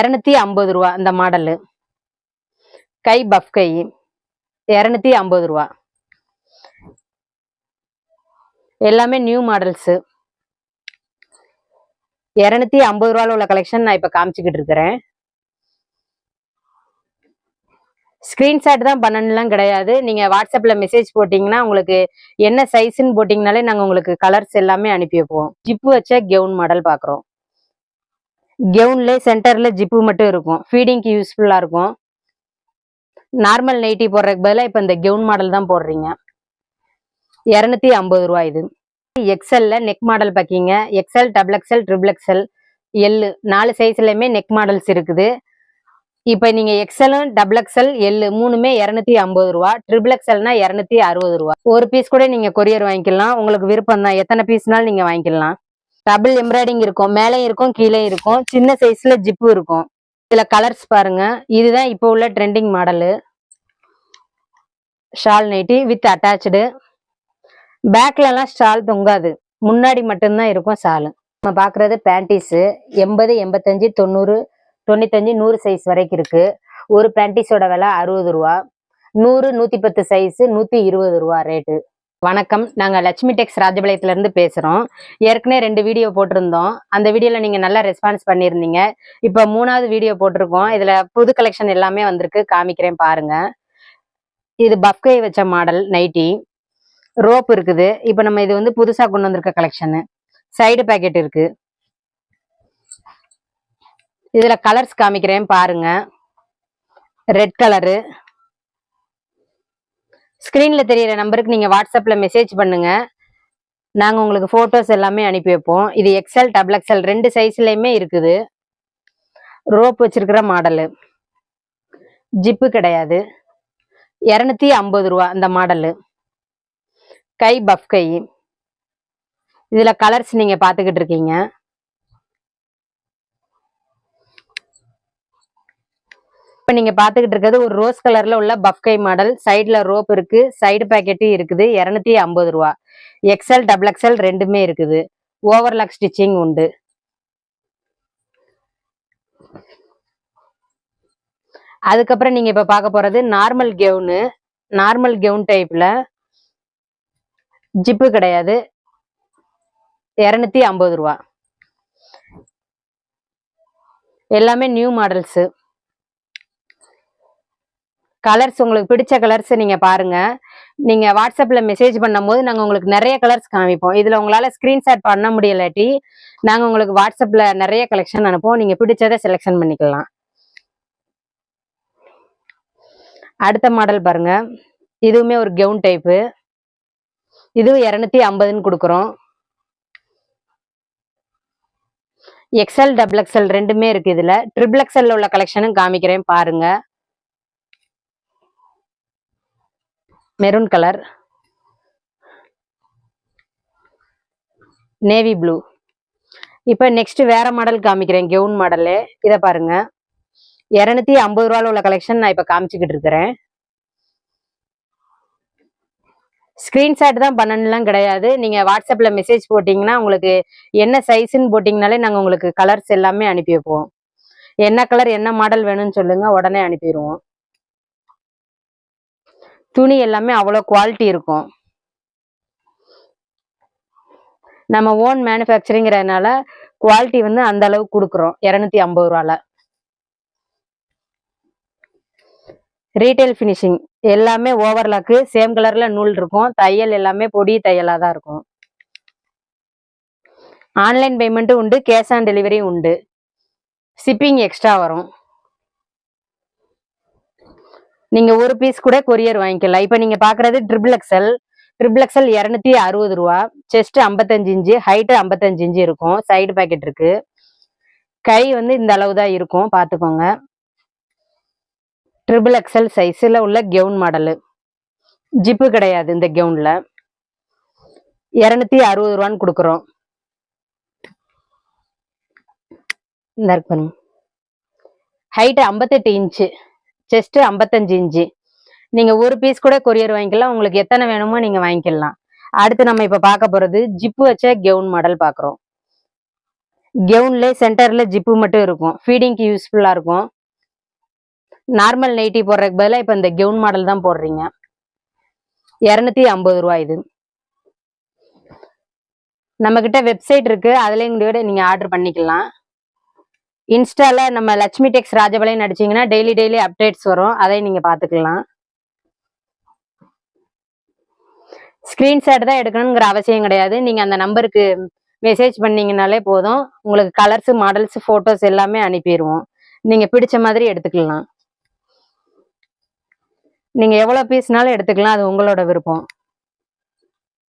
இரநூத்தி ஐம்பது ரூபா இந்த மாடலு. கை பஃப் கை. இரநூத்தி ஐம்பது ரூபா. எல்லாமே நியூ மாடல்ஸு இரநூத்தி ஐம்பது ரூபாவில் உள்ள கலெக்ஷன் நான் இப்போ காமிச்சிக்கிட்டு இருக்கிறேன். ஸ்க்ரீன்ஷாட் தான் பண்ணணும்லாம் கிடையாது. நீங்கள் வாட்ஸ்அப்பில் மெசேஜ் போட்டிங்கன்னா உங்களுக்கு என்ன சைஸ்ன்னு போட்டிங்கனாலே நாங்கள் உங்களுக்கு கலர்ஸ் எல்லாமே அனுப்பி வைப்போம். ஜிப்பு வச்ச கெவுன் மாடல் பார்க்குறோம் கெவுன்ல சென்டர்ல ஜிப்பு மட்டும் இருக்கும். ஃபீடிங்க்கு யூஸ்ஃபுல்லா இருக்கும். நார்மல் நைட்டி போடுறதுக்கு பதிலாக இப்போ இந்த கெவுன் மாடல் தான் போடுறீங்க. இரநூத்தி ஐம்பது ரூபா இது. எக்ஸல்ல neck model பார்க்கிங்க XL double XL triple XL L நாலு சைஸ்லயுமே நெக் மாடல்ஸ் இருக்குது. இப்போ நீங்க எக்ஸலும் டபுள் எக்ஸல் எல்லு மூணுமே இரநூத்தி ஐம்பது ரூபா. ட்ரிபிள் எக்ஸல்னா இரநூத்தி அறுபது ரூபா. ஒரு பீஸ் கூட நீங்க கொரியர் வாங்கிக்கலாம். உங்களுக்கு விருப்பம் தான் எத்தனை பீஸ்னாலும் நீங்க வாங்கிக்கலாம். டபுள் எம்ப்ராய்டிங் இருக்கும். மேலே இருக்கும் கீழே இருக்கும். சின்ன சைஸ்ல ஜிப்பு இருக்கும். இதுல கலர்ஸ் பாருங்க. இதுதான் இப்போ உள்ள trending model shawl nighty with attach பேக்ல எல்லாம் ஷால் தொங்காது. முன்னாடி மட்டும்தான் இருக்கும் ஷாலு நம்ம பாக்குறது பேண்டிஸு எண்பது எண்பத்தஞ்சு தொண்ணூறு தொண்ணூத்தஞ்சு நூறு சைஸ் வரைக்கும் இருக்கு. ஒரு பேண்டிஸோட விலை அறுபது ரூபா. நூறு நூத்தி பத்து சைஸ் நூத்தி இருபது ரூபா ரேட்டு வணக்கம். நாங்கள் லட்சுமி டெக்ஸ் ராஜபாளையத்துலேருந்து பேசுகிறோம் ஏற்கனவே ரெண்டு வீடியோ போட்டிருந்தோம். அந்த வீடியோவில் நீங்கள் நல்லா ரெஸ்பான்ஸ் பண்ணியிருந்தீங்க. இப்போ மூணாவது வீடியோ போட்டிருக்கோம். இதில் புது கலெக்ஷன் எல்லாமே வந்திருக்கு. காமிக்கிறேன் பாருங்க. இது பஃப்கை வச்ச மாடல் நைட்டி ரோப் இருக்குது. இப்போ நம்ம இது வந்து புதுசாக கொண்டு வந்திருக்க கலெக்ஷனு சைடு பாக்கெட் இருக்கு. இதில் கலர்ஸ் காமிக்கிறேன் பாருங்க. ரெட் கலரு ஸ்க்ரீனில் தெரிகிற நம்பருக்கு நீங்கள் வாட்ஸ்அப்பில் மெசேஜ் பண்ணுங்கள் நாங்கள் உங்களுக்கு ஃபோட்டோஸ் எல்லாமே அனுப்பி வைப்போம். இது எக்ஸல் டபுள் எக்ஸல் ரெண்டு சைஸ்லேயுமே இருக்குது. ரோப் வச்சுருக்கிற மாடலு ஜிப்பு கிடையாது. இரநூத்தி ஐம்பது ரூபா இந்த மாடலு கை பஃப் கை. இதில் கலர்ஸ் நீங்கள் பார்த்துக்கிட்டு இருக்கீங்க. இப்போ நீங்க பாத்துக்கிட்டு இருக்கிறது ஒரு ரோஸ் கலர்ல உள்ள பஃப் கை மாடல் சைடுல ரோப் இருக்கு. சைடு பாக்கெட்டும் இருக்குது. இரநூத்தி ஐம்பது ரூபா. எக்ஸல் டபுள் எக்ஸல் ரெண்டுமே இருக்குது. ஓவர்லாக் ஸ்டிச்சிங் உண்டு. அதுக்கப்புறம் நீங்க இப்ப பார்க்க போறது நார்மல் கெவுனு நார்மல் கெவுன் டைப்ல ஜிப்பு கிடையாது. இரநூத்தி ஐம்பது ரூபா. எல்லாமே நியூ மாடல்ஸ் கலர்ஸ் உங்களுக்கு பிடிச்ச கலர்ஸ் நீங்க பாருங்க. நீங்க வாட்ஸ்அப்ல மெசேஜ் பண்ணும்போது நாங்க உங்களுக்கு நிறைய கலர்ஸ் காமிப்போம். இதுல உங்களால ஸ்கிரீன்ஷாட் பண்ண முடியலாட்டி நாங்க உங்களுக்கு வாட்ஸ்அப்ல நிறைய கலெக்ஷன் அனுப்புவோம். நீங்க பிடிச்சதை செலெக்ஷன் பண்ணிக்கலாம். அடுத்த மாடல் பாருங்க. இதுவுமே ஒரு கெவுன் டைப்பு இதுவும் இரநூத்தி ஐம்பதுன்னு கொடுக்குறோம். எக்ஸல் டபுள் எக்ஸல் ரெண்டுமே இருக்கு இதுல. ட்ரிபிள் எக்ஸல்ல உள்ள கலெக்ஷனும் காமிக்கிறேன் பாருங்க. மெரூன் கலர் நேவி ப்ளூ இப்போ நெக்ஸ்ட் வேற மாடல் காமிக்கிறேன் கெவுன் மாடலு இதை பாருங்க. இரநூத்தி ஐம்பது ரூபாவில் உள்ள கலெக்ஷன் நான் இப்போ காமிச்சிக்கிட்டு இருக்கிறேன். ஸ்க்ரீன்ஷாட் தான் பண்ணணும்லாம் கிடையாது. நீங்கள் வாட்ஸ்அப்பில் மெசேஜ் போட்டிங்கன்னா உங்களுக்கு என்ன சைஸ்ன்னு போட்டிங்கனாலே நாங்கள் உங்களுக்கு கலர்ஸ் எல்லாமே அனுப்பி வைப்போம். என்ன கலர் என்ன மாடல் வேணும்னு சொல்லுங்கள் உடனே அனுப்பிடுவோம். துணி எல்லாமே அவ்வளோ குவாலிட்டி இருக்கும். நம்ம ஓன் மேனுஃபேக்சரிங்கிறதுனால குவாலிட்டி வந்து அந்த அளவுக்கு கொடுக்குறோம். இரநூத்தி ஐம்பது ரூபால. ரீட்டைல் ஃபினிஷிங் எல்லாமே ஓவர்லாக்கு சேம் கலர்ல நூல் இருக்கும். தையல் எல்லாமே பொடி தையலாக தான் இருக்கும். ஆன்லைன் பேமெண்ட்டும் உண்டு கேஷ் ஆன் டெலிவரியும் உண்டு. ஷிப்பிங் எக்ஸ்ட்ரா வரும். நீங்க ஒரு பீஸ் கூட கொரியர் வாங்கிக்கலாம் இப்போ நீங்க பாக்குறது ட்ரிபிள் எக்ஸல் ட்ரிபிள் எக்ஸல் இரநூத்தி அறுபது ரூபா. செஸ்ட் ஐம்பத்தஞ்சு இன்ச்சு ஹைட்டு ஐம்பத்தஞ்சு இன்ச்சு இருக்கும். சைடு பாக்கெட் இருக்கு. கை வந்து இந்த அளவு தான் இருக்கும். பார்த்துக்கோங்க ட்ரிபிள் எக்ஸல் சைஸில் உள்ள கெவுன் மாடலு ஜிப்பு கிடையாது இந்த கெவுனில் இரநூத்தி அறுபது ரூபான்னு கொடுக்குறோம். இந்த இருக்கு பாருங்க. ஹைட்டு ஐம்பத்தெட்டு இன்ச்சு. செஸ்ட்டு ஐம்பத்தஞ்சு இன்ச்சு. நீங்கள் ஒரு பீஸ் கூட கொரியர் வாங்கிக்கலாம். உங்களுக்கு எத்தனை வேணுமோ நீங்கள் வாங்கிக்கலாம். அடுத்து நம்ம இப்போ பார்க்க போகிறது ஜிப்பு வச்ச கெவுன் மாடல் பார்க்குறோம். கெவுன்ல சென்டர்ல ஜிப்பு மட்டும் இருக்கும். ஃபீடிங்க்கு யூஸ்ஃபுல்லா இருக்கும். நார்மல் நைட்டி போடுறதுக்கு பதிலாக இப்போ இந்த கெவுன் மாடல் தான் போடுறீங்க. இரநூத்தி ஐம்பது ரூபா இது. நம்ம கிட்ட வெப்சைட் இருக்கு. அதுல எங்களோட நீங்க ஆர்டர் பண்ணிக்கலாம். இன்ஸ்டால நம்ம லட்சுமி டெக்ஸ் ராஜபாளையம் நடிச்சீங்கன்னா டெய்லி டெய்லி அப்டேட்ஸ் வரும். அதை நீங்க பாத்துக்கலாம் ஸ்க்ரீன்ஷாட் தான் எடுக்கணுங்கிற அவசியம் கிடையாது. நீங்க அந்த நம்பருக்கு மெசேஜ் பண்ணீங்கனாலே போதும். உங்களுக்கு கலர்ஸ் மாடல்ஸ் ஃபோட்டோஸ் எல்லாமே அனுப்பிடுவோம். நீங்க பிடிச்ச மாதிரி எடுத்துக்கலாம். நீங்க எவ்வளவு பீஸ்னாலும் எடுத்துக்கலாம். அது உங்களோட விருப்பம்.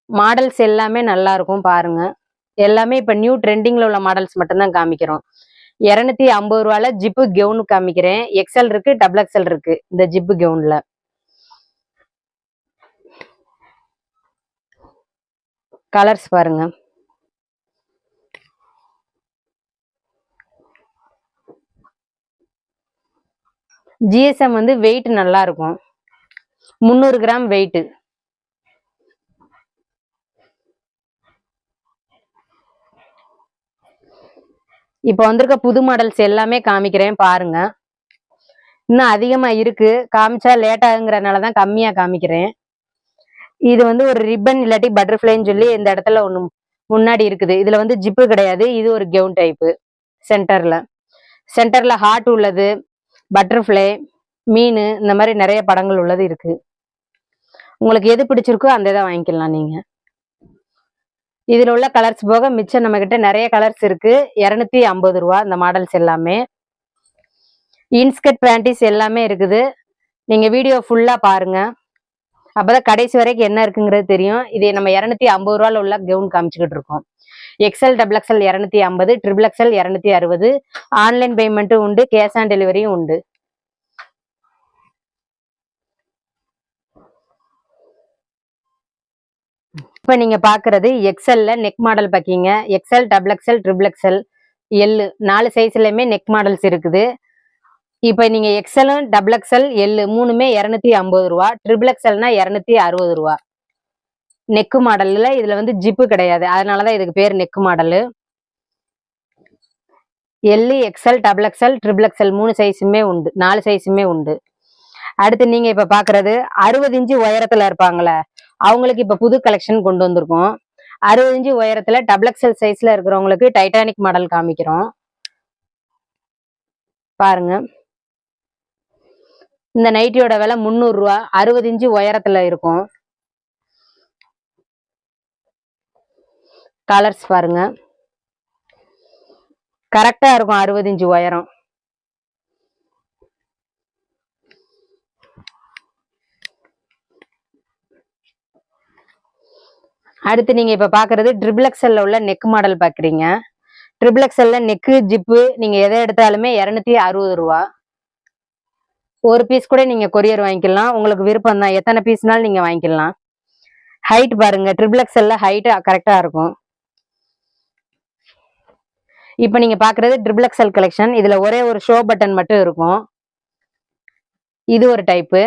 மாடல்ஸ் எல்லாமே நல்லா இருக்கும் பாருங்க. எல்லாமே இப்ப நியூ ட்ரெண்டிங்ல உள்ள மாடல்ஸ் மட்டும்தான் காமிக்கிறோம். இரநூத்தி ஐம்பது ரூபால ஜிப்பு கெவுன் காமிக்கிறேன். எக்ஸல் இருக்கு டபுள் எக்ஸல் இருக்கு. இந்த ஜிப்பு கெவுன்ல. கலர்ஸ் பாருங்க. ஜிஎஸ்எம் வந்து வெயிட் நல்லா இருக்கும் முந்நூறு கிராம் வெயிட்டு இப்போ வந்திருக்க புது மாடல்ஸ் எல்லாமே காமிக்கிறேன் பாருங்க. இன்னும் அதிகமா இருக்கு. காமிச்சா லேட் ஆகுங்கிறனால தான் கம்மியா காமிக்கிறேன். இது வந்து ஒரு ரிப்பன் இல்லாட்டி பட்டர்ஃப்ளைன்னு சொல்லி இந்த இடத்துல ஒன்று முன்னாடி இருக்குது. இதுல வந்து ஜிப்பு கிடையாது. இது ஒரு கெவுன் டைப்பு சென்டர்ல சென்டர்ல ஹார்ட் உள்ளது பட்டர்ஃப்ளை மீன் இந்த மாதிரி நிறைய படங்கள் உள்ளது இருக்கு. உங்களுக்கு எது பிடிச்சிருக்கோ அந்த இதை வாங்கிக்கலாம் நீங்க. இதில் உள்ள கலர்ஸ் போக மிச்சம் நம்ம கிட்ட நிறைய கலர்ஸ் இருக்கு. இரநூத்தி ஐம்பது ரூபா இந்த மாடல்ஸ் எல்லாமே. இன்ஸ்கட் பேண்டிஸ் எல்லாமே இருக்குது. நீங்க வீடியோ ஃபுல்லா பாருங்க. அப்போதான் கடைசி வரைக்கும் என்ன இருக்குங்கிறது தெரியும். இது நம்ம இரநூத்தி ஐம்பது ரூபால உள்ள கவுன் காமிச்சிக்கிட்டு இருக்கோம். எக்ஸ்எல் டபுள் எக்ஸல் இரநூத்தி ஐம்பது ட்ரிபிள் எக்ஸ்எல் இரநூத்தி அறுபது. ஆன்லைன் பேமெண்ட்டும் உண்டு கேஷ் ஆன் டெலிவரியும் உண்டு. இப்போ நீங்கள் பார்க்குறது எக்ஸல்ல neck model பார்க்கிங்க XL double XL triple XL L நாலு சைஸ்லையுமே நெக் மாடல்ஸ் இருக்குது. இப்போ நீங்கள் எக்ஸலும் டபுள் எக்ஸல் எல்லு மூணுமே இரநூத்தி ஐம்பது ரூபா. ட்ரிபிள் எக்ஸல்னா இரநூத்தி அறுபது ரூபா. நெக்கு மாடலில் இதில் வந்து ஜிப்பு கிடையாது. அதனாலதான் இதுக்கு பேர் neck model L XL double XL triple XL மூணு சைஸுமே உண்டு. நாலு சைஸுமே உண்டு. அடுத்து நீங்கள் இப்போ பார்க்குறது அறுபது இன்ச்சு உயரத்தில் இருப்பாங்களே அவங்களுக்கு இப்ப புது கலெக்ஷன் கொண்டு வந்திருக்கோம். அறுபது இன்ச்சு உயரத்துல டபுள் எக்ஸல் சைஸ்ல இருக்கிறவங்களுக்கு டைட்டானிக் மாடல் காமிக்கிறோம். பாருங்க. இந்த நைட்டியோட விலை முந்நூறு ரூபா. அறுபது இன்ச்சு உயரத்துல இருக்கும். கலர்ஸ் பாருங்க. கரெக்டா இருக்கும் அறுபது இன்ச்சு உயரம். அடுத்து நீங்கள் இப்போ பார்க்குறது ட்ரிபிள் உள்ள நெக் மாடல் பார்க்குறீங்க ட்ரிபிள் நெக்கு ஜிப்பு நீங்கள் எதை எடுத்தாலுமே இரநூத்தி அறுபது ரூபா. ஒரு பீஸ் கூட நீங்கள் கொரியர் வாங்கிக்கலாம். உங்களுக்கு விருப்பம் தான். எத்தனை பீஸ்னாலும் நீங்கள் வாங்கிக்கலாம். ஹைட் பாருங்கள் ட்ரிபிள் ஹைட்டு கரெக்டாக இருக்கும். இப்போ நீங்கள் பார்க்குறது ட்ரிபிளக்ஸல் கலெக்ஷன் இதில் ஒரே ஒரு ஷோ பட்டன் மட்டும் இருக்கும். இது ஒரு டைப்பு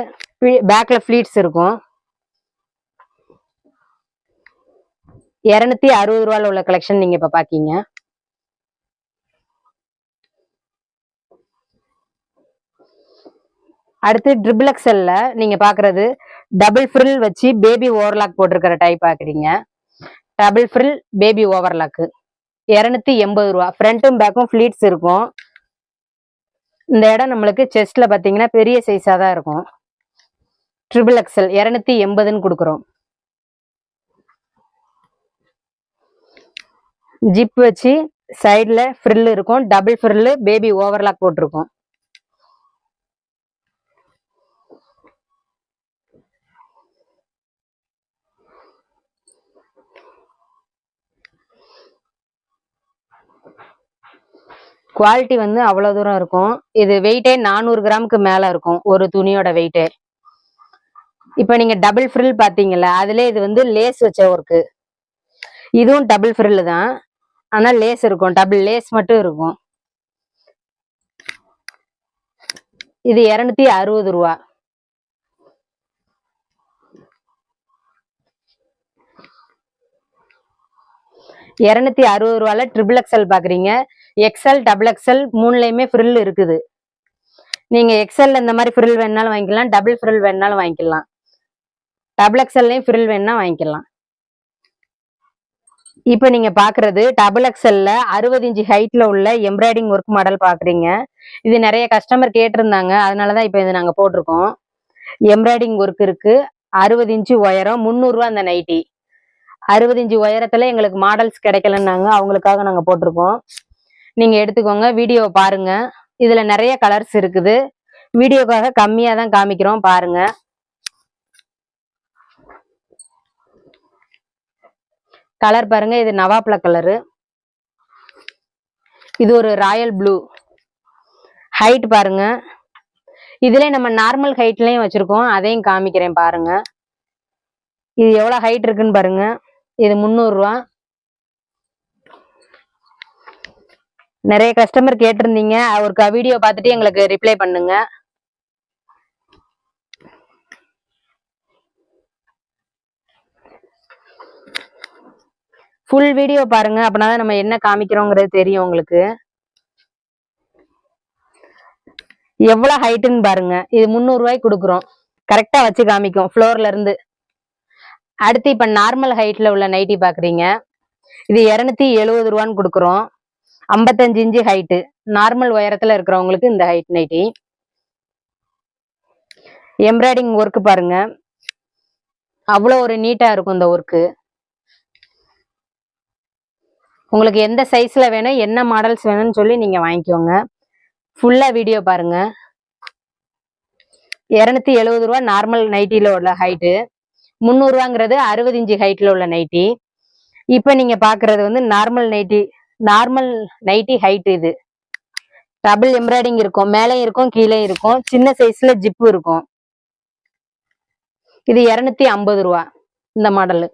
பேக்கில் ஃப்ளீட்ஸ் இருக்கும். இரநூத்தி அறுபது ரூபால உள்ள கலெக்ஷன் நீங்க இப்ப பாக்கீங்க. அடுத்து ட்ரிபிள் எக்ஸல்ல நீங்க பாக்குறது டபுள் ஃப்ரில் வச்சு பேபி ஓவர்லாக் போட்டிருக்கிற டைப் பாக்குறீங்க. டபுள் ஃப்ரில் பேபி ஓவர்லாக்கு இரநூத்தி எண்பது ரூபா. ஃப்ரண்ட்டும் பேக்கும் ஃபிளீட்ஸ் இருக்கும். இந்த இடம் நம்மளுக்கு செஸ்ட்ல பாத்தீங்கன்னா பெரிய சைஸா தான் இருக்கும். ட்ரிபிள் எக்ஸல் இரநூத்தி எண்பதுன்னு கொடுக்குறோம். ஜிப் வச்சு சைடில் ஃப்ரில் இருக்கும். டபுள் ஃப்ரில்லு பேபி ஓவர்லாக் போட்டிருக்கும். குவாலிட்டி வந்து அவ்வளோ தூரம் இருக்கும். இது வெயிட்டே நானூறு கிராமுக்கு மேலே இருக்கும். ஒரு துணியோட வெயிட்டே இப்போ நீங்கள் டபுள் ஃப்ரில் பார்த்தீங்கள்ல அதிலே இது வந்து லேஸ் வச்ச ஒர்க்கு இதுவும் டபுள் ஃப்ரில் தான். ஆனால் லேஸ் இருக்கும் டபுள் லேஸ் மட்டும் இருக்கும். இது இரநூத்தி அறுபது ரூபா. இரநூத்தி அறுபது ரூபால ட்ரிபிள் எக்ஸல் பாக்குறீங்க. எக்ஸல் டபுள் எக்ஸல் மூணுலயுமே ஃப்ரில் இருக்குது. நீங்க எக்ஸல் இந்த மாதிரி ஃப்ரில் வேணாலும் வாங்கிக்கலாம் டபுள் ஃப்ரில் வேணாலும் வாங்கிக்கலாம். டபுள் எக்ஸல்லையும் ஃப்ரில் வேணா வாங்கிக்கலாம். இப்போ நீங்க பாக்குறது டபுள் எக்ஸல்ல அறுபது இன்ச்சு ஹைட்ல உள்ள எம்ப்ராய்டிங் ஒர்க் மாடல் பாக்குறீங்க. இது நிறைய கஸ்டமர் கேட்டிருந்தாங்க. அதனாலதான் இப்போ இது நாங்க போட்டிருக்கோம். எம்ப்ராய்டிங் ஒர்க் இருக்கு. அறுபது இன்ச்சு உயரம் முந்நூறுரூவா அந்த நைட்டி அறுபது இன்ச்சு உயரத்துல எங்களுக்கு மாடல்ஸ் கிடைக்கலன்னாங்க. அவங்களுக்காக நாங்க போட்டிருக்கோம். நீங்க எடுத்துக்கோங்க வீடியோவை பாருங்க. இதுல நிறைய கலர்ஸ் இருக்குது. வீடியோக்காக கம்மியா தான் காமிக்கிறோம் பாருங்க. கலர் பாருங்க இது நவாப்ல கலரு. இது ஒரு ராயல் ப்ளூ. ஹைட் பாருங்க. இதுல நம்ம நார்மல் ஹைட்லயும் வச்சிருக்கோம். அதையும் காமிக்கிறேன் பாருங்க. இது எவ்வளவு ஹைட் இருக்குன்னு பாருங்க. இது முந்நூறு ரூபா. நிறைய கஸ்டமர் கேட்டிருந்தீங்க. அவருக்கு வீடியோ பார்த்துட்டு எங்களுக்கு ரிப்ளை பண்ணுங்க. ஃபுல் வீடியோ பாருங்க. அப்படின்னா நம்ம என்ன காமிக்கிறோங்கிறது தெரியும் உங்களுக்கு. எவ்வளவு ஹைட்டுன்னு பாருங்க. இது முந்நூறு ரூபாய்க்கு கொடுக்குறோம். கரெக்டா வச்சு காமிக்கும் ஃப்ளோர்ல இருந்து. அடுத்து இப்ப நார்மல் ஹைட்ல உள்ள நைட்டி பாக்குறீங்க. இது இருநூத்தி எழுபது ரூபான்னு கொடுக்குறோம். ஐம்பத்தஞ்சு இன்ச்சு ஹைட்டு நார்மல் உயரத்துல இருக்கிறவங்களுக்கு இந்த ஹைட் நைட்டி எம்ப்ராய்டிங் ஒர்க் பாருங்க. அவ்வளோ ஒரு நீட்டா இருக்கும் இந்த ஒர்க்கு உங்களுக்கு எந்த சைஸில் வேணும் என்ன மாடல்ஸ் வேணும்னு சொல்லி நீங்கள் வாங்கிக்கோங்க. ஃபுல்லாக வீடியோ பாருங்க. இரநூத்தி எழுபது ரூபா நார்மல் நைட்டியில் உள்ள ஹைட்டு முந்நூறுவாங்கிறது அறுபது இன்ச்சு ஹைட்டில் உள்ள நைட்டி இப்போ நீங்கள் பார்க்குறது வந்து normal nighty normal nighty height இது. டபுள் எம்ப்ராய்டிங் இருக்கும். மேலே இருக்கும் கீழே இருக்கும். சின்ன சைஸில் ஜிப்பு இருக்கும். இது இரநூத்தி ஐம்பது ரூபா இந்த மாடலு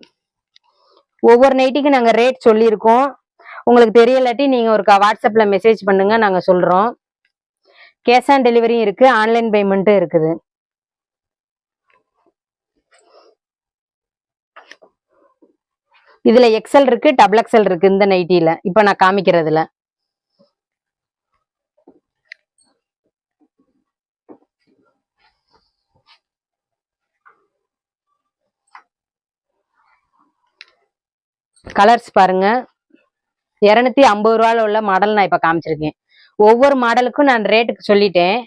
ஒவ்வொரு நைட்டிக்கு நாங்கள் ரேட் சொல்லியிருக்கோம். உங்களுக்கு தெரியலாட்டி நீங்கள் ஒரு வாட்ஸ்அப்பில் மெசேஜ் பண்ணுங்கள் நாங்கள் சொல்கிறோம் கேஷ் ஆன் டெலிவரியும் இருக்குது ஆன்லைன் பேமெண்ட்டும் இருக்குது. இதில் எக்ஸல் இருக்குது டபுள் எக்ஸல் இருக்குது இந்த நைட்டியில் இப்போ நான் காமிக்கிறதுல. கலர்ஸ் பாருங்கள் இரநூத்தி ஐம்பது ரூபாயில உள்ள மாடல் நான் இப்ப காமிச்சிருக்கேன். ஒவ்வொரு மாடலுக்கும் நான் ரேட்டுக்கு சொல்லிட்டேன்.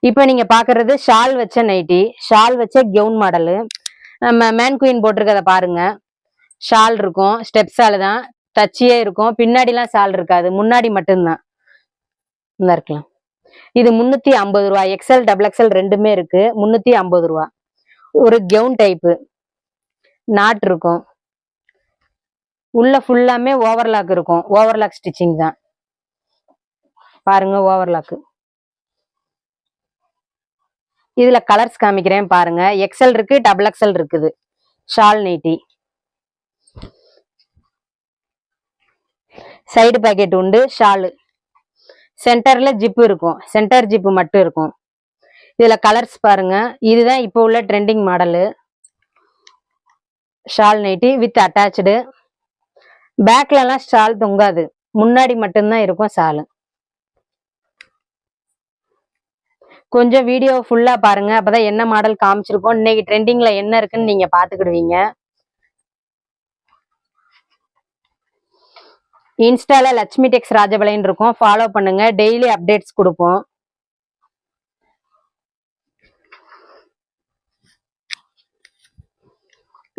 இப்போ நீங்க பாக்குறது ஷால் வச்ச நைட்டி ஷால் வச்ச கெவுன் மாடலு நம்ம மேன் குயின் போட்டிருக்கத பாருங்க. ஷால் இருக்கும் ஸ்டெப் தான். தச்சியே இருக்கும். பின்னாடிலாம் ஷால் இருக்காது. முன்னாடி மட்டும்தான். இந்த இருக்கலாம். இது முன்னூத்தி ஐம்பது ரூபா எக்ஸ்எல் டபுள் எக்ஸ்எல் ரெண்டுமே இருக்கு. முன்னூத்தி ஐம்பது ரூபா ஒரு கெவுன் டைப்பு நாட் இருக்கும். உள்ள ஃபுல்லாமே ஓவர்லாக் இருக்கும். ஓவர்லாக் ஸ்டிச்சிங் தான். பாருங்க ஓவர்லாக்கு இதுல கலர்ஸ் காமிக்கிறேன் பாருங்க. எக்ஸல் இருக்கு டபுள் எக்ஸல் இருக்குது. ஷால் நீட்டி சைடு பாக்கெட் உண்டு ஷாலு சென்டர்ல ஜிப்பு இருக்கும். சென்டர் ஜிப்பு மட்டும் இருக்கும். இதுல கலர்ஸ் பாருங்க. இதுதான் இப்போ உள்ள trending model shawl nighty with attach பேக்ல எல்லாம் ஷால் தொங்காது. முன்னாடி மட்டும்தான் இருக்கும் ஷாலு கொஞ்சம் வீடியோ ஃபுல்லா பாருங்க. அப்பதான் என்ன மாடல் காமிச்சிருக்கோம் இன்னைக்கு ட்ரெண்டிங்ல என்ன இருக்குன்னு நீங்க பாத்துக்கிடுவீங்க. இன்ஸ்டால லட்சுமி டெக்ஸ் ராஜபலைன்னு இருக்கும். ஃபாலோ பண்ணுங்க. டெய்லி அப்டேட்ஸ் கொடுப்போம்.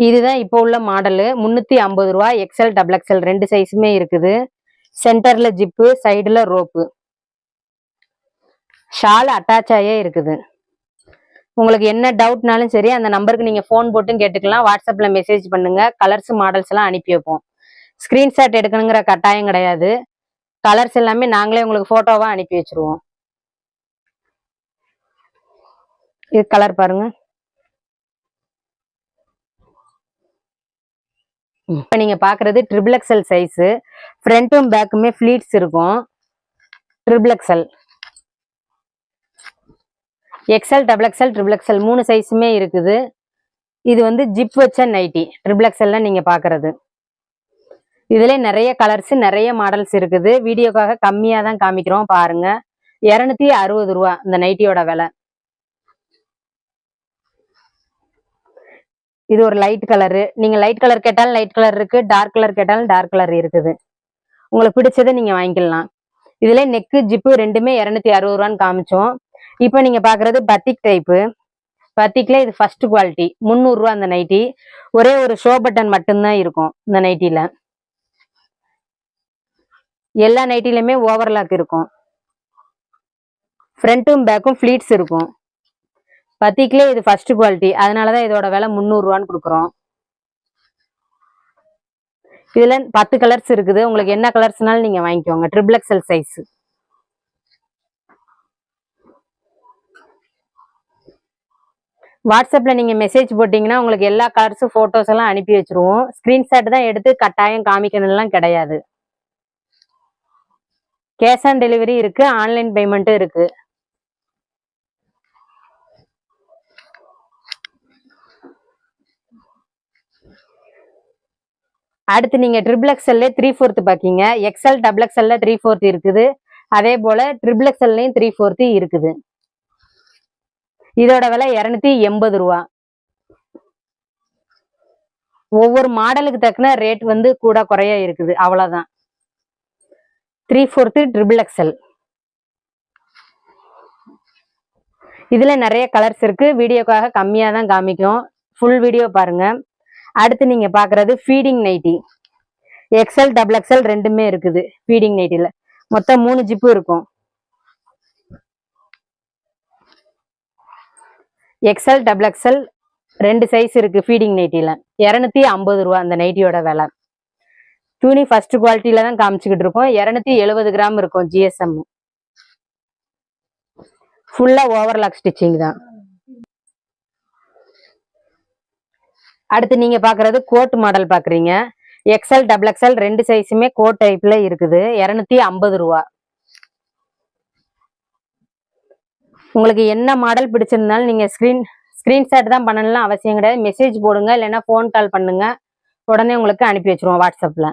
இதுதான் இப்போ உள்ள மாடலு. முந்நூற்றி ஐம்பது ரூபா எக்ஸல் டபுள் எக்ஸல் ரெண்டு சைஸுமே இருக்குது. சென்டரில் ஜிப்பு சைடில் ரோப்பு. ஷால் அட்டாச் ஆகியே இருக்குது. உங்களுக்கு என்ன டவுட்னாலும் சரி அந்த நம்பருக்கு நீங்கள் ஃபோன் போட்டும் கேட்டுக்கலாம். வாட்ஸ்அப்பில் மெசேஜ் பண்ணுங்கள் கலர்ஸ் மாடல்ஸ் எல்லாம் அனுப்பி வைப்போம். ஸ்க்ரீன்ஷாட் எடுக்கணுங்கிற கட்டாயம் கிடையாது. கலர்ஸ் எல்லாமே நாங்களே உங்களுக்கு ஃபோட்டோவாக அனுப்பி வச்சிருவோம். இது கலர் பாருங்கள் இப்போ நீங்க பார்க்குறது ட்ரிபிள் எக்ஸல் சைஸு ஃப்ரண்ட்டும் பேக்குமே ஃப்ளீட்ஸ் இருக்கும். Triple XL XL double XL triple XL மூணு சைஸுமே இருக்குது. இது வந்து ஜிப் வச்ச நைட்டி ட்ரிபிள் எக்ஸல்ல நீங்க பாக்குறது. இதுல நிறைய கலர்ஸ் நிறைய மாடல்ஸ் இருக்குது. வீடியோக்காக கம்மியாக தான் காமிக்கிறோம் பாருங்க. இருநூத்தி அறுபது ரூபா இந்த நைட்டியோட விலை. இது ஒரு லைட் கலரு நீங்கள் லைட் கலர் கேட்டாலும் லைட் கலர் இருக்குது டார்க் கலர் கேட்டாலும் டார்க் கலர் இருக்குது. உங்களுக்கு பிடிச்சதை நீங்கள் வாங்கிக்கலாம். இதில் நெக்கு ஜிப்பு ரெண்டுமே இரநூத்தி அறுபது ரூபான்னு காமிச்சோம். இப்போ நீங்கள் பார்க்குறது பத்திக் டைப்பு பத்திக்கில் இது ஃபர்ஸ்ட் குவாலிட்டி முந்நூறுரூவா அந்த நைட்டி ஒரே ஒரு ஷோ பட்டன் மட்டும்தான் இருக்கும் இந்த நைட்டியில் எல்லா நைட்டிலையுமே ஓவர்லாக் இருக்கும். ஃப்ரண்ட்டும் பேக்கும் ஃப்ளீட்ஸ் இருக்கும். பத்திக்கிலே இது ஃபர்ஸ்ட் குவாலிட்டி அதனாலதான் இதோட விலை முந்நூறு ரூபான்னு கொடுக்குறோம். இதில் பத்து கலர்ஸ் இருக்குது. உங்களுக்கு என்ன கலர்ஸ்னாலும் நீங்க வாங்கிக்கோங்க. ட்ரிபிள் எக்ஸல் சைஸ் வாட்ஸ்அப்பில் நீங்கள் மெசேஜ் போட்டிங்கன்னா உங்களுக்கு எல்லா கலர்ஸும் ஃபோட்டோஸ் எல்லாம் அனுப்பி வச்சுருவோம். ஸ்க்ரீன்ஷாட் தான் எடுத்து கட்டாயம் காமிக்கணும்லாம் கிடையாது. கேஷ் ஆன் டெலிவரி இருக்குது ஆன்லைன் பேமெண்ட்டும் இருக்குது அடுத்து நீங்கள் ட்ரிபிள் எக்ஸ்எல்ல த்ரீ ஃபோர்த்து பார்க்கிங்க எக்ஸ்எல் டபுள் எக்ஸ்எல்ல த்ரீ ஃபோர்த் இருக்குது. அதே போல் ட்ரிபிள் எக்ஸ்எல்லையும் த்ரீ ஃபோர்த்து இருக்குது. இதோட விலை இரநூத்தி எண்பது ரூபா. ஒவ்வொரு மாடலுக்கு தக்கன ரேட் வந்து கூட குறைய இருக்குது. அவ்வளோதான் த்ரீ ஃபோர்த்து ட்ரிபிள் எக்ஸ்எல் இதில் நிறைய கலர்ஸ் இருக்குது வீடியோக்காக கம்மியாக தான் காமிக்கும். ஃபுல் வீடியோ பாருங்கள் அடுத்து நீங்க பாக்குறது feeding nighty XL double XL ரெண்டுமே இருக்குது ஃபீடிங் நைட்டில மொத்தம் மூணு ஜிப்பு இருக்கும். எக்ஸ்எல் டபுள் எக்ஸ்எல் ரெண்டு சைஸ் இருக்கு ஃபீடிங் நைட்டில இரநூத்தி ஐம்பது ரூபா அந்த நைட்டியோட விலை. துணி ஃபர்ஸ்ட் குவாலிட்டியில தான் காமிச்சுக்கிட்டு இருக்கோம். இரநூத்தி எழுபது கிராம் இருக்கும் ஜிஎஸ்எம் ஃபுல்லா ஓவர்லாக் ஸ்டிச்சிங் தான். அடுத்து நீங்க பாக்குறது கோட் மாடல் பாக்குறீங்க. எக்ஸ்எல் டபுள் எக்ஸ்எல் ரெண்டு சைஸுமே கோட் டைப்ல இருக்குது. இரநூத்தி ஐம்பது ரூபா. உங்களுக்கு என்ன மாடல் பிடிச்சிருந்தாலும் நீங்க ஸ்கிரீன் ஸ்கிரீன்ஷாட் தான் பண்ணலாம் அவசியம் கிடையாது. மெசேஜ் போடுங்க இல்லைன்னா ஃபோன் கால் பண்ணுங்க. உடனே உங்களுக்கு அனுப்பி வச்சிருவோம் வாட்ஸ்அப்ல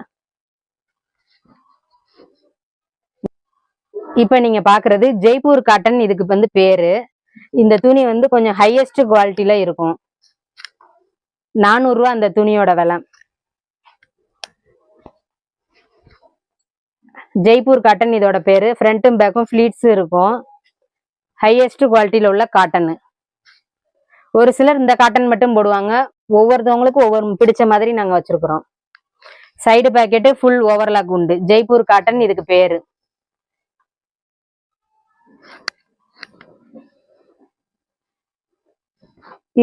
இப்போ நீங்க பாக்குறது ஜெய்ப்பூர் காட்டன் இதுக்கு வந்து பேரு. இந்த துணி வந்து கொஞ்சம் ஹையஸ்ட் குவாலிட்டியில் இருக்கும். நானூறு ரூபா அந்த துணியோட விலை. ஜெய்ப்பூர் காட்டன் இதோட பேரு. ஃப்ரண்ட்டும் பேக்கும் ஃப்ளீட்ஸும் இருக்கும். ஹையஸ்ட் குவாலிட்டியில உள்ள காட்டன் ஒரு சிலர் இந்த காட்டன் மட்டும் போடுவாங்க. ஒவ்வொருத்தவங்களுக்கும் ஒவ்வொரு பிடிச்ச மாதிரி நாங்க வச்சிருக்கிறோம். சைடு பாக்கெட்டு ஃபுல் ஓவர்லாக் உண்டு. ஜெய்ப்பூர் காட்டன் இதுக்கு பேரு.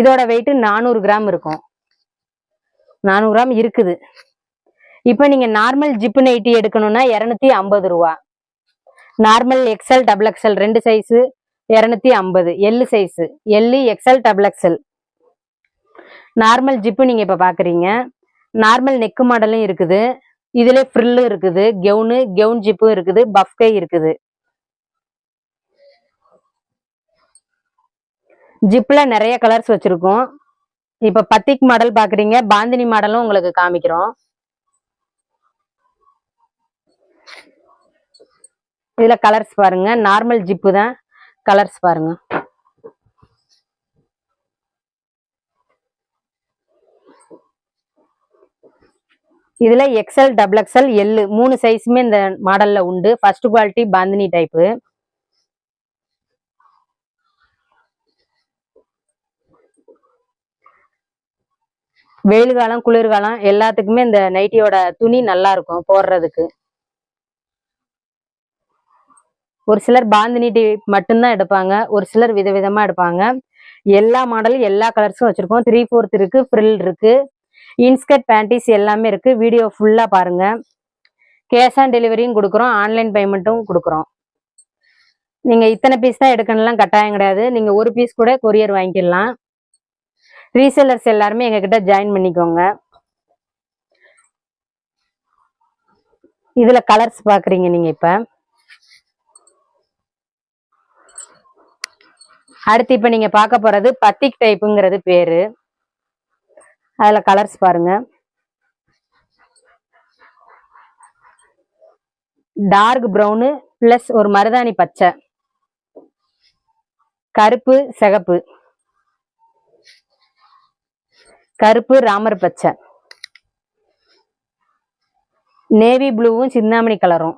இதோட வெயிட் நானூறு கிராம் இருக்கும். நானூறு கிராம் இருக்குது. இப்போ நீங்கள் நார்மல் ஜிப்பு நைட்டி எடுக்கணும்னா இரநூத்தி ஐம்பது ரூபா. நார்மல் எக்ஸ்எல் டபுள் எக்ஸ்எல் ரெண்டு சைஸு இரநூத்தி ஐம்பது. L size L XL double XL normal zip நீங்கள் இப்போ பார்க்குறீங்க நார்மல் நெக்கு மாடலும் இருக்குது. இதில் ஃப்ரில்லு இருக்குது கெவுனு கெவுன் ஜிப்பும் இருக்குது பஃப்கை இருக்குது. ஜிப்பில் நிறைய கலர்ஸ் வச்சுருக்கோம். இப்ப பத்திக் மாடல் பாக்குறீங்க பாந்தினி மாடலும் உங்களுக்கு காமிக்கிறோம். இதுல கலர்ஸ் பாருங்க நார்மல் ஜிப்பு தான் கலர்ஸ் பாருங்க. இதுல எக்ஸ்எல் டபுள் எக்ஸ்எல் எல்லு மூணு சைஸுமே இந்த மாடல்ல உண்டு. ஃபர்ஸ்ட் குவாலிட்டி பாந்தினி டைப்பு வெயில் காலம் குளிர்காலம் எல்லாத்துக்குமே இந்த நைட்டியோட துணி நல்லா இருக்கும் போடுறதுக்கு. ஒரு சிலர் பாந்தினி டி மட்டும்தான் எடுப்பாங்க ஒரு சிலர் விதவிதமா எடுப்பாங்க. எல்லா மாடலும் எல்லா கலர்ஸும் வச்சிருக்கோம். த்ரீ ஃபோர்த் இருக்கு ஃப்ரில் இருக்கு இன்ஸ்கர்ட் பேண்டிஸ் எல்லாமே இருக்கு. வீடியோ ஃபுல்லா பாருங்க. கேஷ் ஆன் டெலிவரியும் கொடுக்குறோம் ஆன்லைன் பேமெண்ட்டும் கொடுக்குறோம். நீங்கள் இத்தனை பீஸ் தான் எடுக்கணும்லாம் கட்டாயம் கிடையாது. நீங்கள் ஒரு பீஸ் கூட கொரியர் வாங்கிக்கலாம். ரீசெல்லர்ஸ் எல்லாருமே எங்ககிட்ட ஜாயின் பண்ணிக்கோங்க. இதுல கலர்ஸ் பாக்குறீங்க நீங்க இப்ப. அடுத்து இப்ப நீங்க பார்க்க போறது பத்திக் டைப்புங்கிறது பேரு. அதுல கலர்ஸ் பாருங்க. டார்க் ப்ரௌனு ப்ளஸ் ஒரு மருதாணி பச்சை. கருப்பு சிகப்பு. கருப்பு ராமர் பச்சை. நேவி ப்ளூவும் சிந்தாமணி கலரும்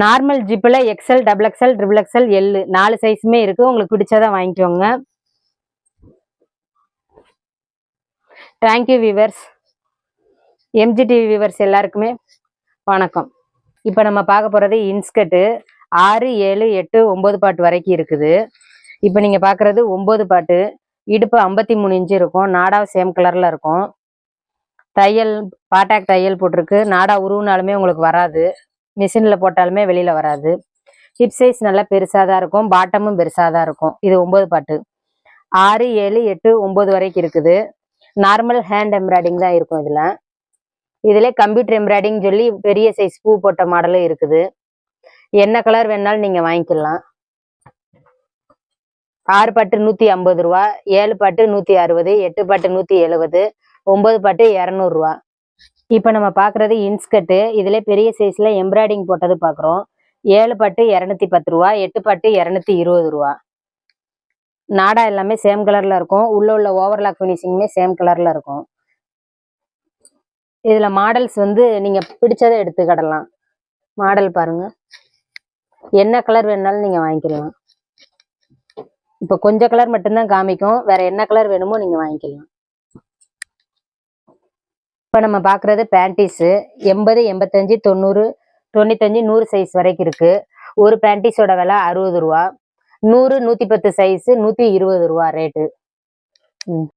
normal ஜிப்பில் XL double XL triple XL L நாலு சைஸுமே இருக்கு. உங்களுக்கு பிடிச்சதை வாங்கிக்கோங்க. தேங்க்யூ விவர்ஸ் எம்ஜிடிவி விவர்ஸ் எல்லாருக்குமே வணக்கம். இப்போ நம்ம பார்க்க போகிறது இன்ஸ்கர்ட்டு ஆறு ஏழு எட்டு ஒம்பது பாட்டு வரைக்கும் இருக்குது. இப்போ நீங்கள் பார்க்குறது ஒம்பது பாட்டு. இடுப்பு ஐம்பத்தி மூணு இன்ச்சு இருக்கும். நாடா சேம் கலரில் இருக்கும். தையல் பாட்டாக் தையல் போட்டிருக்கு. நாடா உருவினாலுமே உங்களுக்கு வராது. மிஷினில் போட்டாலுமே வெளியில் வராது. ஹிப் சைஸ் நல்லா பெருசாக தான் இருக்கும். பாட்டமும் பெருசாக தான் இருக்கும். இது ஒம்பது பாட்டு. ஆறு ஏழு எட்டு ஒம்பது வரைக்கும் இருக்குது. நார்மல் ஹேண்ட் எம்ப்ராய்டிங் தான் இருக்கும் இதில். இதில் கம்ப்யூட்டர் எம்ப்ராய்டிங் சொல்லி பெரிய சைஸ் பூ போட்ட மாடலும் இருக்குது. என்ன கலர் வேணாலும் நீங்கள் வாங்கிக்கலாம். ஆறு பட்டு நூற்றி ஐம்பது ரூபா ஏழு பாட்டு நூற்றி அறுபது எட்டு பாட்டு நூற்றி எழுபது ஒம்பது பாட்டு இரநூறுவா இப்போ நம்ம பார்க்குறது இன்ஸ்கர்ட்டு இதில் பெரிய சைஸில் எம்ப்ராய்டிங் போட்டது பார்க்குறோம் ஏழு பட்டு இரநூத்தி பத்து ரூபா எட்டு பாட்டு இரநூத்தி இருபது ரூபா. நாடா எல்லாமே சேம் கலரில் இருக்கும். உள்ள உள்ள ஓவர்லாக் ஃபினிஷிங்குமே சேம் கலரில் இருக்கும். இதில் மாடல்ஸ் வந்து நீங்கள் பிடிச்சதை எடுத்துக்கிடலாம். மாடல் பாருங்க. என்ன கலர் வேணாலும் நீங்கள் வாங்கிக்கலாம். இப்போ கொஞ்சம் கலர் மட்டும்தான் காமிக்கும். வேற என்ன கலர் வேணுமோ நீங்க வாங்கிக்கலாம். இப்போ நம்ம பார்க்குறது பேண்டீஸு எண்பது எண்பத்தஞ்சு தொண்ணூறு தொண்ணூத்தஞ்சு நூறு சைஸ் வரைக்கும் இருக்கு. ஒரு பேண்டீஸோட விலை அறுபது ரூபா. நூறு நூற்றி பத்து சைஸு நூற்றி இருபது ரூபா ரேட்டு ம்.